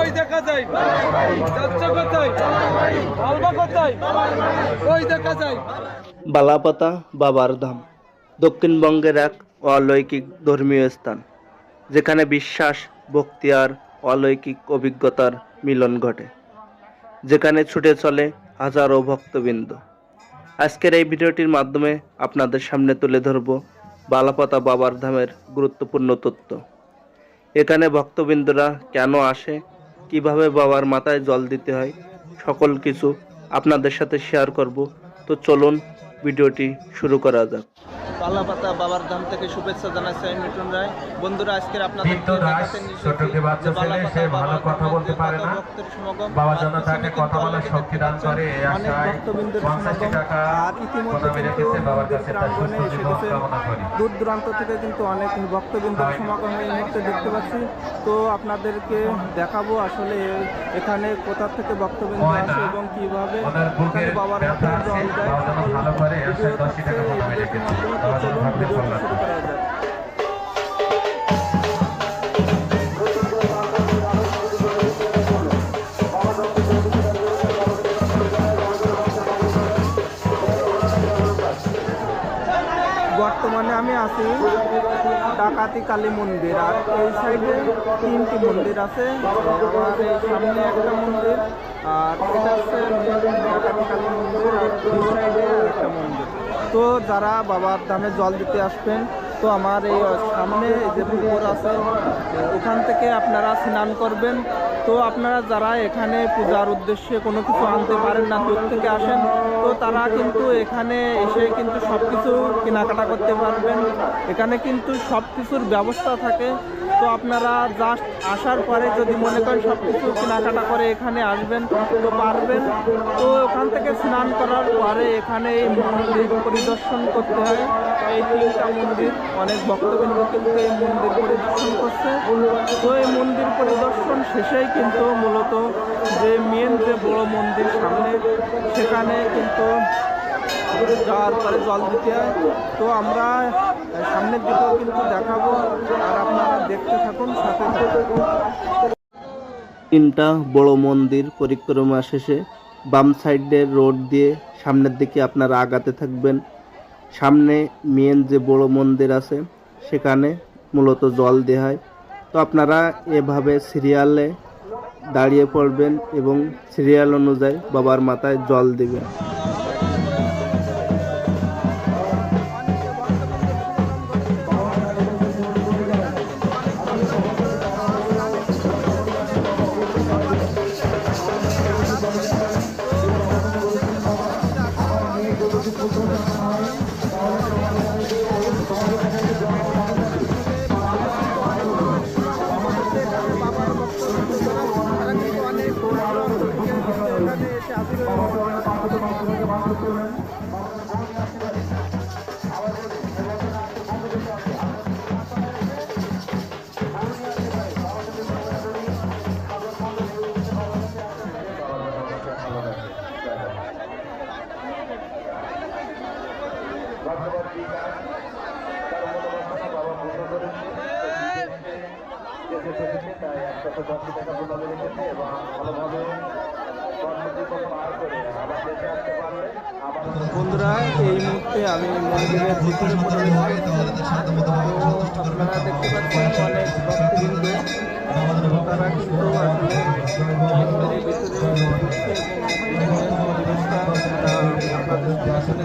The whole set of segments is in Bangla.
ওই দেখা যায়? যাচ্ছে কোথায়? আলবা কোথায়? ওই দেখা যায়? বালাপাতা বাবার ধাম, দক্ষিণবঙ্গের এক অলৌকিক ধর্মীয় স্থান, যেখানে বিশ্বাস, ভক্তি আর অলৌকিক অভিজ্ঞতার মিলন ঘটে, যেখানে ছুটে চলে হাজারো ভক্তবৃন্দ। আজকের এই ভিডিওটির মাধ্যমে আপনাদের সামনে তুলে ধরব বালাপাতা বাবার ধামের গুরুত্বপূর্ণ তথ্য এখানে ভক্তবৃন্দরা কেন আসে কীভাবে বাবার মাথায় জল দিতে হয়, সকল কিছু আপনাদের সাথে শেয়ার করব। তো চলুন, ভিডিওটি শুরু করা যাক। পালাপাতা বাবার ধাম থেকে শুভেচ্ছা জানাচ্ছি আমি রায়। বন্ধুরা আজকের আপনাদের কিন্তু দাস ছোটকে বাচ্চা ছেলে সে ভালো কথা বলতে পারে না। বাবা যেন তাকে কথা বলার শক্তি দান করে এই আশায় পঞ্চাশটি টাকা প্রণামী রেখেছে বাবার কাছে তার সুস্থ জীবন কামনা করি। দূর দূরান্ত থেকে কিন্তু অনেক ভক্তবৃন্দের সমাগম এই মুহূর্তে দেখতে পাচ্ছি। তো আপনাদেরকে দেখাবো আসলে এখানে কোথা থেকে ভক্তবৃন্দ আসে এবং কীভাবে বাবার আছে। জল দেয় চলুন শুরু করা বর্তমানে আমি আছি ডাকাতি কালী মন্দির আর এই সাইডে তিনটি মন্দির আছে। আমার এই সামনে একটা মন্দির আর এটা হচ্ছে ডাকাতি কালী মন্দির আর এই সাইডে একটা মন্দির। তো যারা বাবার দামে জল দিতে আসবেন তো আমার এই সামনে যে পুকুর আছে, ওখান থেকে আপনারা স্নান করবেন। তো আপনারা যারা এখানে পূজার উদ্দেশ্যে কোনো কিছু আনতে পারেন না, দূর থেকে আসেন, তো তারা কিন্তু এখানে এসে কিন্তু সব কিছু কেনাকাটা করতে পারবেন। এখানে কিন্তু সব কিছুর ব্যবস্থা থাকে। তো আপনারা জাস্ট আসার পরে যদি মনে করেন সব কিছু কেনাকাটা করে এখানে আসবেন, তো পারবেন। তো ওখান থেকে স্নান করার পরে এখানে এই মন্দির পরিদর্শন করতে হয়। এই তিনটা মন্দির। অনেক ভক্তবৃন্দ কিন্তু এই মন্দির পরিদর্শন করছে। তো এই মন্দির পরিদর্শন শেষেই কিন্তু মূলত যে মেন যে বড় মন্দির সামনে, সেখানে কিন্তু যাওয়ার পরে জল দিতে হয়। তো আমরা সামনের দিকেও কিন্তু দেখাবো, আর আপনারা দেখতে থাকুন, সাথে তিনটা বড় মন্দির পরিক্রমা শেষে বাম সাইডের রোড দিয়ে সামনের দিকে আপনারা আগাতে থাকবেন। সামনে মেন যে বড় মন্দির আছে, সেখানে মূলত জল দেওয়া হয়। তো আপনারা এভাবে সিরিয়ালে দাঁড়িয়ে পড়বেন এবং সিরিয়াল অনুযায়ী বাবার মাথায় জল দেবেন। বন্ধুরা, এই মুহূর্তে আমি মন্দিরের ভিতরে। আপনারা দেখতে পাচ্ছেন অনেক ভক্তবৃন্দ। তারা কিন্তু আসলে মন্দিরের ভিতরে আপনাদের সামনে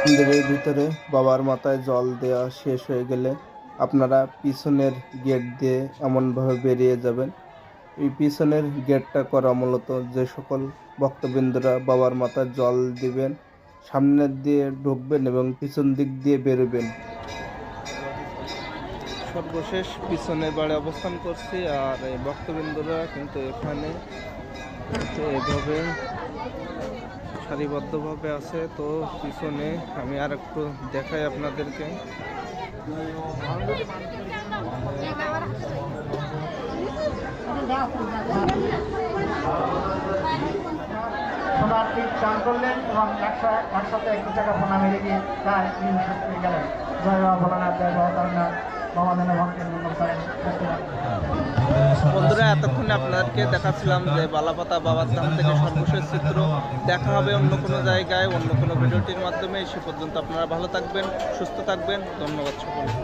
মন্দিরের ভিতরে বাবার মাথায় জল দেওয়া শেষ হয়ে গেলে আপনারা পিছনের গেট দিয়ে এমনভাবে বেরিয়ে যাবেন। এই পিছনের গেটটা করা মূলত যে সকল ভক্তবৃন্দরা বাবার মাথায় জল দিবেন সামনের দিয়ে ঢুকবেন এবং পিছন দিক দিয়ে বেরোবেন। সর্বশেষ পিছনে বাড়ি অবস্থান করছি আর এই ভক্তবৃন্দরা কিন্তু এখানে এভাবে সারিবদ্ধভাবে আছে, তো পিছনে আমি আর একটু দেখাই আপনাদেরকে। দান করলেন একসাথে জয় বাবা ভোলানাথ, জয় বাবা বন্ধুরা, এতক্ষণে আপনাদেরকে দেখাচ্ছিলাম যে বালাপাতা বাবার ধাম থেকে সর্বশেষ চিত্র। দেখা হবে অন্য কোনো জায়গায়, অন্য কোনো ভিডিওটির মাধ্যমে। সে পর্যন্ত আপনারা ভালো থাকবেন, সুস্থ থাকবেন। ধন্যবাদ সকলকে।